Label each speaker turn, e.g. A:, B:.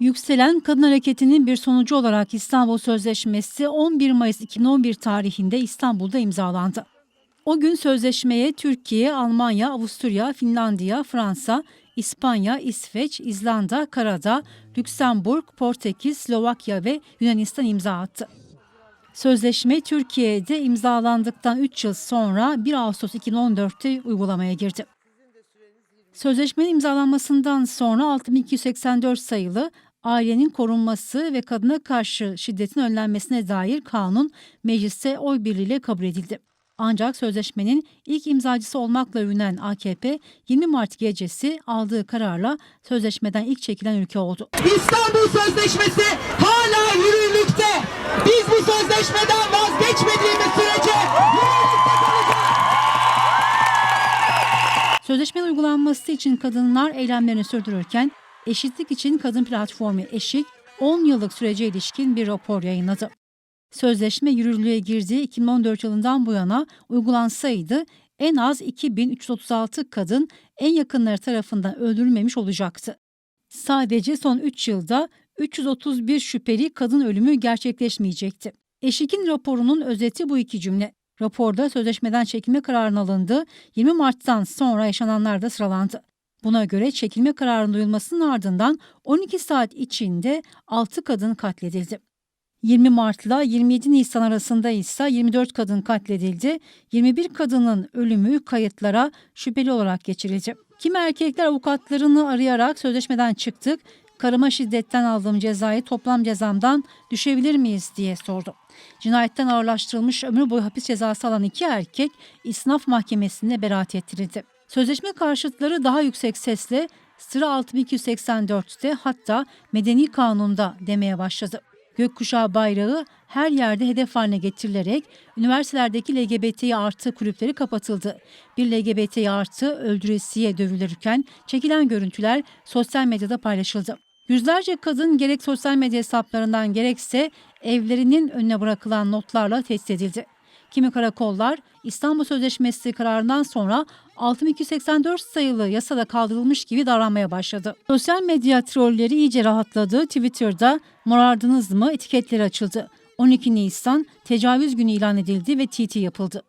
A: Yükselen kadın hareketinin bir sonucu olarak İstanbul Sözleşmesi 11 Mayıs 2011 tarihinde İstanbul'da imzalandı. O gün sözleşmeye Türkiye, Almanya, Avusturya, Finlandiya, Fransa, İspanya, İsveç, İzlanda, Karadağ, Lüksemburg, Portekiz, Slovakya ve Yunanistan imza attı. Sözleşme Türkiye'de imzalandıktan 3 yıl sonra 1 Ağustos 2014'te uygulamaya girdi. Sözleşmenin imzalanmasından sonra 6284 sayılı ailenin korunması ve kadına karşı şiddetin önlenmesine dair kanun mecliste oy birliğiyle kabul edildi. Ancak sözleşmenin ilk imzacısı olmakla övünen AKP 20 Mart gecesi aldığı kararla sözleşmeden ilk çekilen ülke oldu.
B: İstanbul Sözleşmesi hala yürürlükte. Biz bu sözleşmeden vazgeçmediğimiz sürece
A: Sözleşmenin uygulanması için kadınlar eylemlerini sürdürürken Eşitlik için Kadın Platformu Eşik 10 yıllık sürece ilişkin bir rapor yayınladı. Sözleşme yürürlüğe girdiği 2014 yılından bu yana uygulansaydı en az 2336 kadın en yakınları tarafından öldürülmemiş olacaktı. Sadece son 3 yılda 331 şüpheli kadın ölümü gerçekleşmeyecekti. Eşik'in raporunun özeti bu iki cümle. Raporda sözleşmeden çekilme kararının alındığı 20 Mart'tan sonra yaşananlar da sıralandı. Buna göre çekilme kararının duyulmasının ardından 12 saat içinde 6 kadın katledildi. 20 Mart'la 27 Nisan arasında ise 24 kadın katledildi. 21 kadının ölümü kayıtlara şüpheli olarak geçirildi. Kimi erkekler avukatlarını arayarak sözleşmeden çıktık, karıma şiddetten aldığım cezayı toplam cezamdan düşebilir miyiz diye sordu. Cinayetten ağırlaştırılmış ömür boyu hapis cezası alan iki erkek isnaf mahkemesinde beraat ettirildi. Sözleşme karşıtları daha yüksek sesle sıra 6284'te hatta medeni kanunda demeye başladı. Gökkuşağı bayrağı her yerde hedef haline getirilerek üniversitelerdeki LGBTİ artı kulüpleri kapatıldı. Bir LGBTİ artı öldüresiye dövülürken çekilen görüntüler sosyal medyada paylaşıldı. Yüzlerce kadın gerek sosyal medya hesaplarından gerekse evlerinin önüne bırakılan notlarla tehdit edildi. Kimi karakollar İstanbul Sözleşmesi kararından sonra 6284 sayılı yasada kaldırılmış gibi davranmaya başladı. Sosyal medya trolleri iyice rahatladı. Twitter'da morardınız mı etiketleri açıldı. 12 Nisan tecavüz günü ilan edildi ve TT yapıldı.